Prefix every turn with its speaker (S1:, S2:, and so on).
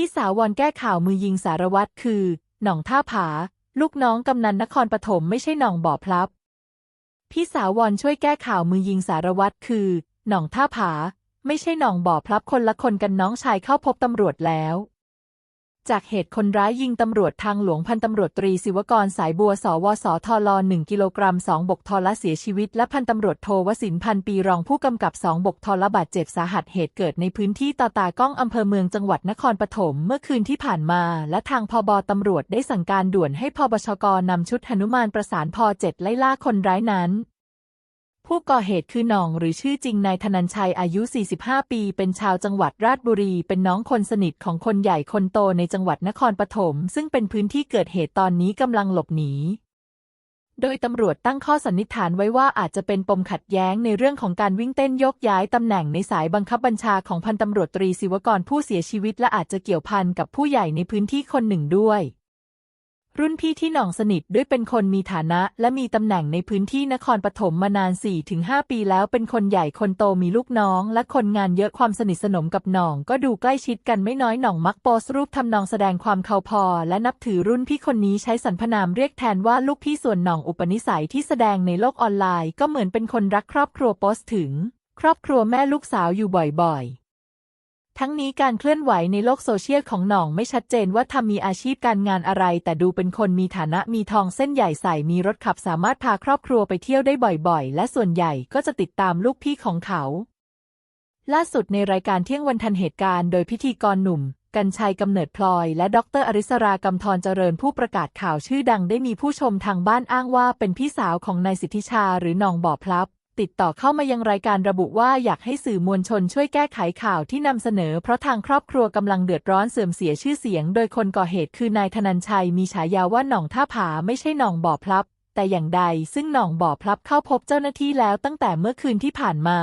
S1: พี่สาววอนแก้ข่าวมือยิงสารวัตรคือ หน่องท่าผา ลูกน้องกำนันนครปฐมไม่ใช่หน่องบ่อพลับ พี่สาววอนช่วยแก้ข่าวมือยิงสารวัตรคือ หน่องท่าผา ไม่ใช่หน่องบ่อพลับคนละคนกันน้องชายเข้าพบตำรวจแล้ว จากเหตุคนร้ายยิงตำรวจทางหลวงพันตำรวจตรีศิวกรสายบัวสวสทล1กิโลกรัม2บกทละเสียชีวิต และพันตำรวจโทวสินพันปีรองผู้กำกับ2บกทละบาดเจ็บสาหัสเหตุเกิดในพื้นที่ตาตาก้องอำเภอเมืองจังหวัดนครปฐมเมื่อคืนที่ผ่านมา และทางพบตำรวจได้สั่งการด่วนให้พบชกนำชุดหนุมานประสานพ7ไล่ล่าคนร้ายนั้น ผู้ก่อเหตุคือหน่องหรือชื่อจริงนายธนัญชัยอายุ 45 ปี เป็นชาวจังหวัดราชบุรี เป็นน้องคนสนิทของคนใหญ่คนโตในจังหวัดนครปฐมซึ่งเป็นพื้นที่เกิดเหตุตอนนี้กำลังหลบหนี โดยตำรวจตั้งข้อสันนิษฐานไว้ว่าอาจจะเป็นปมขัดแย้งในเรื่องของการวิ่งเต้นยกย้ายตำแหน่งในสายบังคับบัญชาของพันตำรวจตรีศิวกรผู้เสียชีวิตและอาจจะเกี่ยวพันกับผู้ใหญ่ในพื้นที่คนหนึ่งด้วย รุ่นพี่ที่หน่องสนิทด้วยเป็นคนมีฐานะ และมีตำแหน่งในพื้นที่นครปฐมมานาน 4-5 ปีแล้วเป็นคนใหญ่คนโตมีลูกน้อง และคนงานเยอะความสนิทสนมกับหน่อง ก็ดูใกล้ชิดกันไม่น้อยหน่องมักโพสรูปทำนองแสดงความเคาพอ และนับถือรุ่นพี่คนนี้ใช้สรรพนามเรียกแทนว่าลูกพี่ส่วนหน่องอุปนิสัยที่แสดงในโลกออนไลน์ ก็เหมือนเป็นคนรักครอบครัวโพสถึง ครอบครัวแม่ลูกสาวอยู่บ่อยๆ ทั้งนี้การเคลื่อนไหวในโลกโซเชียลของหน่องไม่ชัดเจนว่าทำมีอาชีพการงานอะไร แต่ดูเป็นคนมีฐานะมีทองเส้นใหญ่ใส่มีรถขับสามารถพาครอบครัวไปเที่ยวได้บ่อยๆ และส่วนใหญ่ก็จะติดตามลูกพี่ของเขา ล่าสุดในรายการเที่ยงวันทันเหตุการณ์โดยพิธีกรหนุ่ม กัญชัยกำเนิดพลอย และดรอริสรากำธรเจริญผู้ประกาศข่าวชื่อดังได้มีผู้ชมทางบ้านอ้างว่าเป็นพี่สาวของนายสิทธิชาหรือหนองบ่อพลับ ติดต่อเข้ามายังรายการระบุว่าอยากให้สื่อมวลชนช่วยแก้ไขข่าวที่นำเสนอ เพราะทางครอบครัวกำลังเดือดร้อนเสื่อมเสียชื่อเสียง โดยคนก่อเหตุคือนายธนัญชัยมีฉายาว่าหนองท่าผาไม่ใช่หนองบ่อพลับ แต่อย่างใดซึ่งหนองบ่อพลับเข้าพบเจ้าหน้าที่แล้วตั้งแต่เมื่อคืนที่ผ่านมา